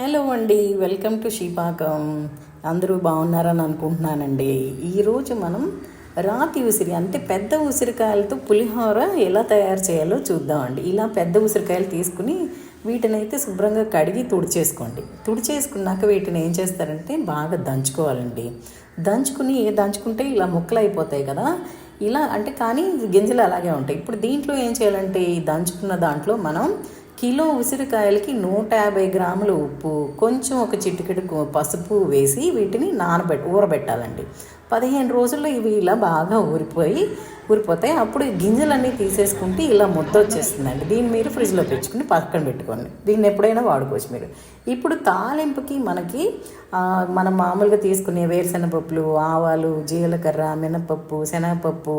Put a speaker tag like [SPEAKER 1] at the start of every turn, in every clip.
[SPEAKER 1] Hello అండి welcome to షీపాకం అందరూ బాగున్నారని అనుకుంటున్నానండి. ఈరోజు మనం రాతి ఉసిరి అంటే పెద్ద ఉసిరికాయలతో పులిహోర ఎలా తయారు చేయాలో చూద్దామండి ఇలా పెద్ద ఉసిరికాయలు తీసుకుని వీటిని అయితే శుభ్రంగా కడిగి తుడిచేసుకోండి. తుడిచేసుకున్నాక వీటిని ఏం చేస్తారంటే బాగా దంచుకోవాలండి. దంచుకుని దంచుకుంటే ఇలా ముక్కలు అయిపోతాయి కదా ఇలా అంటే కానీ గింజలు అలాగే ఉంటాయి. ఇప్పుడు దీంట్లో ఏం చేయాలంటే దంచుకున్న దాంట్లో మనం కిలో ఉసిరికాయలకి నూట యాభై గ్రాముల ఉప్పు కొంచెం ఒక చిటికెడు పసుపు వేసి వీటిని నానబెట్టి ఊరబెట్టాలండి. పదిహేను రోజుల్లో ఇవి ఇలా బాగా ఊరిపోయి ఊరిపోతాయి. అప్పుడు గింజలన్నీ తీసేసుకుంటే ఇలా ముద్ద వచ్చేస్తుందండి దీన్ని మీరు ఫ్రిడ్జ్లో పెంచుకుని పక్కన పెట్టుకోండి. దీన్ని ఎప్పుడైనా వాడుకోవచ్చు మీరు ఇప్పుడు తాలింపుకి మనకి మనం మామూలుగా తీసుకునే వేరుశెనగపప్పులు ఆవాలు జీలకర్ర మినపప్పు శనగపప్పు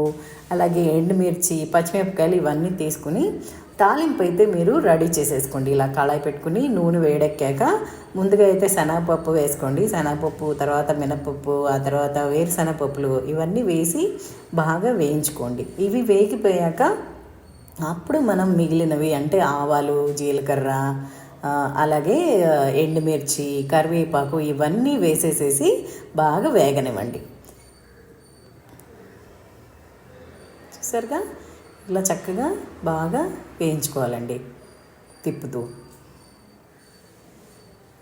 [SPEAKER 1] అలాగే ఎండుమిర్చి పచ్చిమిరపకాయలు ఇవన్నీ తీసుకుని తాలింపు అయితే మీరు రెడీ చేసేసుకోండి. ఇలా కళాయి పెట్టుకుని నూనె వేడెక్కాక ముందుగా అయితే శనగపప్పు వేసుకోండి. శనగపప్పు తర్వాత మినపప్పు ఆ తర్వాత వేరుశనగపప్పులు ఇవన్నీ వేసి బాగా వేయించుకోండి. ఇవి వేగిపోయాక అప్పుడు మనం మిగిలినవి అంటే ఆవాలు జీలకర్ర అలాగే ఎండుమిర్చి కరివేపాకు ఇవన్నీ వేసేసేసి బాగా వేగనివ్వండి. చూసారుగా? ఇలా చక్కగా బాగా వేయించుకోవాలండి. తిప్పుతూ.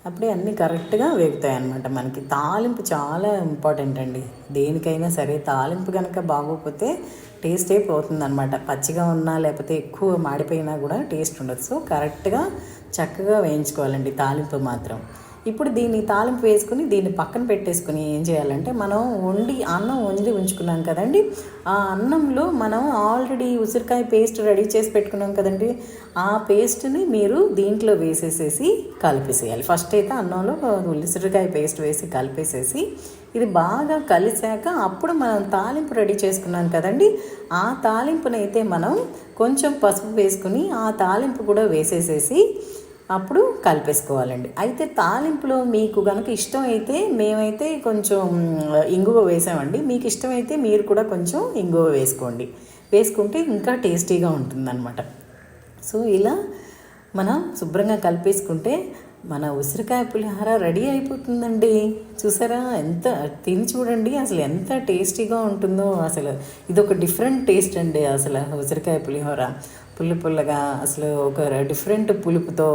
[SPEAKER 1] అప్పుడే అన్నీ కరెక్ట్గా వేగుతాయి అన్నమాట మనకి. తాలింపు చాలా ఇంపార్టెంట్ అండి. దేనికైనా సరే తాలింపు కనుక బాగోకపోతే టేస్టే పోతుందన్నమాట. పచ్చిగా ఉన్నా లేకపోతే ఎక్కువ మాడిపోయినా కూడా టేస్ట్ ఉండదు. సో కరెక్ట్గా చక్కగా వేయించుకోవాలండి తాలింపు మాత్రం. ఇప్పుడు దీన్ని తాలింపు వేసుకుని దీన్ని పక్కన పెట్టేసుకుని ఏం చేయాలంటే మనం వండి అన్నం వండి ఉంచుకున్నాం కదండి. ఆ అన్నంలో మనం ఆల్రెడీ ఉసిరికాయ పేస్ట్ రెడీ చేసి పెట్టుకున్నాం కదండి. ఆ పేస్ట్ని మీరు దీంట్లో వేసేసేసి కలిపేసేయాలి. ఫస్ట్ అయితే అన్నంలో ఉసిరికాయ పేస్ట్ వేసి కలిపేసేసి ఇది బాగా కలిసాక అప్పుడు మనం తాలింపు రెడీ చేసుకున్నాం కదండి. ఆ తాలింపునైతే మనం కొంచెం పసుపు వేసుకుని ఆ తాలింపు కూడా వేసేసేసి అప్పుడు కలిపేసుకోవాలండి. అయితే తాలింపులో మీకు కనుక ఇష్టం అయితే మేమైతే కొంచెం ఇంగువ వేసామండి. మీకు ఇష్టమైతే మీరు కూడా కొంచెం ఇంగువ వేసుకోండి. వేసుకుంటే ఇంకా టేస్టీగా ఉంటుందన్నమాట. సో ఇలా మనం శుభ్రంగా కలిపేసుకుంటే మన ఉసిరికాయ పులిహోర రెడీ అయిపోతుందండి. చూసారా? ఎంత తిని చూడండి. అసలు ఎంత టేస్టీగా ఉంటుందో అసలు. ఇది ఒక డిఫరెంట్ టేస్ట్ అండి అసలు ఉసిరికాయ పులిహోర. పుల్ల పుల్లగా అసలు ఒక డిఫరెంట్ పులుపుతో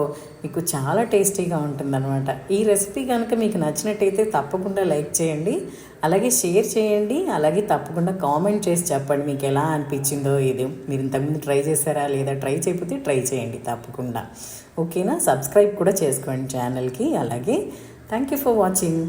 [SPEAKER 1] మీకు చాలా టేస్టీగా ఉంటుందన్నమాట. ఈ రెసిపీ కనుక మీకు నచ్చినట్టయితే తప్పకుండా లైక్ చేయండి అలాగే షేర్ చేయండి అలాగే తప్పకుండా కామెంట్ చేసి చెప్పండి మీకు ఎలా అనిపించిందో ఇది మీరు ఇంతకుముందు ట్రై చేశారా లేదా ట్రై చేయకపోతే ట్రై చేయండి తప్పకుండా. ఓకేనా? సబ్స్క్రైబ్ కూడా చేసుకోండి ఛానల్కి అలాగే థ్యాంక్ యూ ఫర్ వాచింగ్.